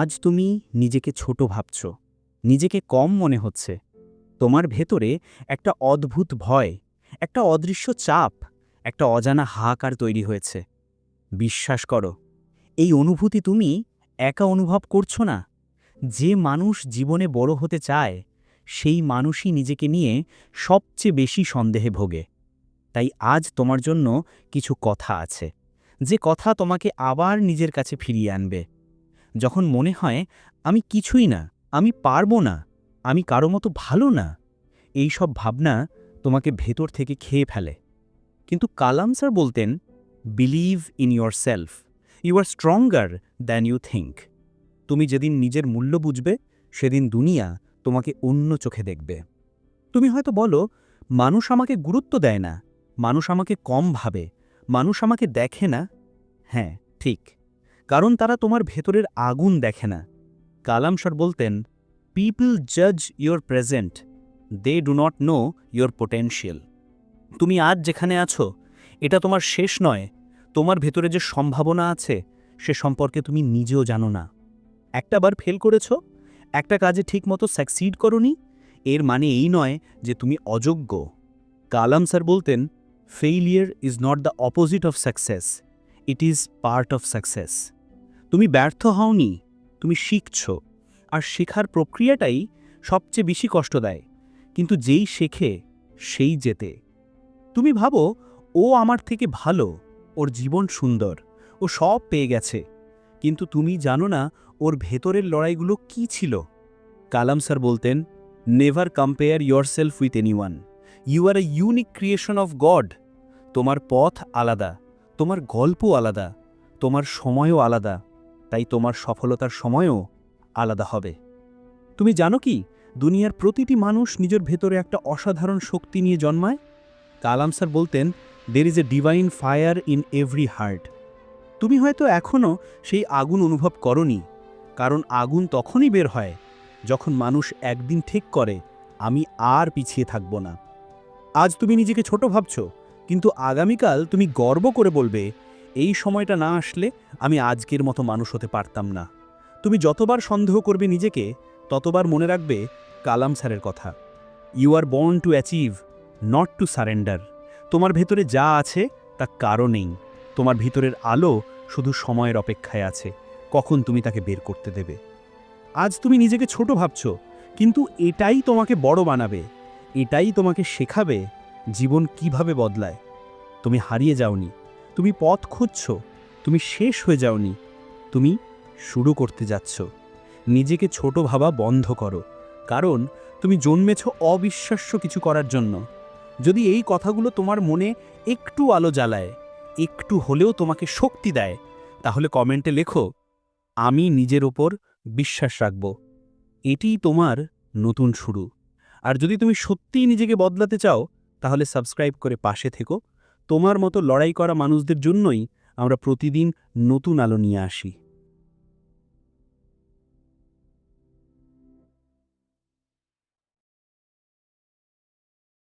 আজ তুমি নিজেকে ছোট ভাবছ। নিজেকে কম মনে হচ্ছে। তোমার ভেতরে একটা অদ্ভুত ভয়, একটা অদৃশ্য চাপ, একটা অজানা হাহাকার তৈরি হয়েছে। বিশ্বাস করো, এই অনুভূতি তুমি একা অনুভব করছ না। যে মানুষ জীবনে বড় হতে চায়, সেই মানুষই নিজেকে নিয়ে সবচেয়ে বেশি সন্দেহে ভোগে। তাই আজ তোমার জন্য কিছু কথা আছে। যে কথা তোমাকে আবার নিজের কাছে ফিরিয়ে আনবে। যখন মনে হয়, আমি কিছুই না, আমি পারব না, আমি কারও মতো ভালো না, এই সব ভাবনা তোমাকে ভেতর থেকে খেয়ে ফেলে। কিন্তু কালাম স্যার বলতেন believe in yourself you are stronger than you think তুমি যেদিন নিজের মূল্য বুঝবে, সেদিন দুনিয়া তোমাকে অন্য চোখে দেখবে। তুমি হয়তো বলো, মানুষ আমাকে গুরুত্ব দেয় না, মানুষ আমাকে কম ভাবে, মানুষ আমাকে দেখে না। হ্যাঁ ঠিক। কারণ তারা তোমার ভেতরের আগুন দেখে না। কালাম স্যার বলতেন পিপল জাজ your present they do not know your potential তুমি আজ যেখানে আছো, এটা তোমার শেষ নয়, তোমার ভেতরে যে সম্ভাবনা আছে, সে সম্পর্কে তুমি নিজেও জানো না। একটা বার ফেল করেছ, একটা কাজে ঠিকমতো সাকসিড করনি, এর মানে এই নয় যে তুমি অযোগ্য। কালাম স্যার বলতেন failure is not the opposite of success it is part of success তুমি ব্যর্থ হওনি, তুমি শিখছ। আর শেখার প্রক্রিয়াটাই সবচেয়ে বেশি কষ্ট দেয়। কিন্তু যেই শেখে, সেই যেতে তুমি ভাবো, ও আমার থেকে ভালো, ওর জীবন সুন্দর, ও সব পেয়ে গেছে। কিন্তু তুমি জানো না, ওর ভেতরের লড়াইগুলো কি ছিল? কালাম স্যার বলতেন never compare yourself with anyone you are a unique creation of God তোমার পথ আলাদা, তোমার গল্প আলাদা, তোমার সময়ও আলাদা তাই তোমার সফলতার সময়ও আলাদা হবে। তুমি জানো কি, দুনিয়ার প্রতিটি মানুষ নিজের ভেতরে একটা অসাধারণ শক্তি নিয়ে জন্মায়? কালাম স্যার বলতেন there is a divine fire in every heart তুমি হয়তো এখনও সেই আগুন অনুভব করনি, কারণ আগুন তখনই বের হয় যখন মানুষ একদিন ঠিক করে, আমি আর পিছিয়ে থাকব না। আজ তুমি নিজেকে ছোট ভাবছ, কিন্তু আগামীকাল তুমি গর্ব করে বলবে এই সময়টা না আসলে আমি আজকের মতো মানুষ হতে পারতাম না। তুমি যতবার সন্দেহ করবে নিজেকে, ততবার মনে রাখবে কালাম স্যারের কথা। You are born to achieve not to surrender তোমার ভেতরে যা আছে, তা কারও নেই। তোমার ভিতরের আলো শুধু সময়ের অপেক্ষায় আছে। কখন তুমি তাকে বের করতে দেবে? আজ তুমি নিজেকে ছোট ভাবছ, কিন্তু এটাই তোমাকে বড় বানাবে। এটাই তোমাকে শেখাবে জীবন কীভাবে বদলায়। তুমি হারিয়ে যাওনি। তুমি পথ খুঁজছ, তুমি শেষ হয়ে যাওনি, তুমি শুরু করতে যাচ্ছ। নিজেকে ছোট ভাবা বন্ধ করো, কারণ তুমি জন্মেছ অবিশ্বাস্য কিছু করার জন্য। যদি এই কথাগুলো তোমার মনে একটু আলো জ্বালায়, একটু হলেও তোমাকে শক্তি দেয়, তাহলে কমেন্টে লেখো, আমি নিজের ওপর বিশ্বাস রাখব। এটিই তোমার নতুন শুরু। আর যদি তুমি সত্যিই নিজেকে বদলাতে চাও, তাহলে সাবস্ক্রাইব করে পাশে থেকো। তোমার মতো লড়াই করা মানুষদের জন্যই আমরা প্রতিদিন নতুন আলো নিয়ে আসি।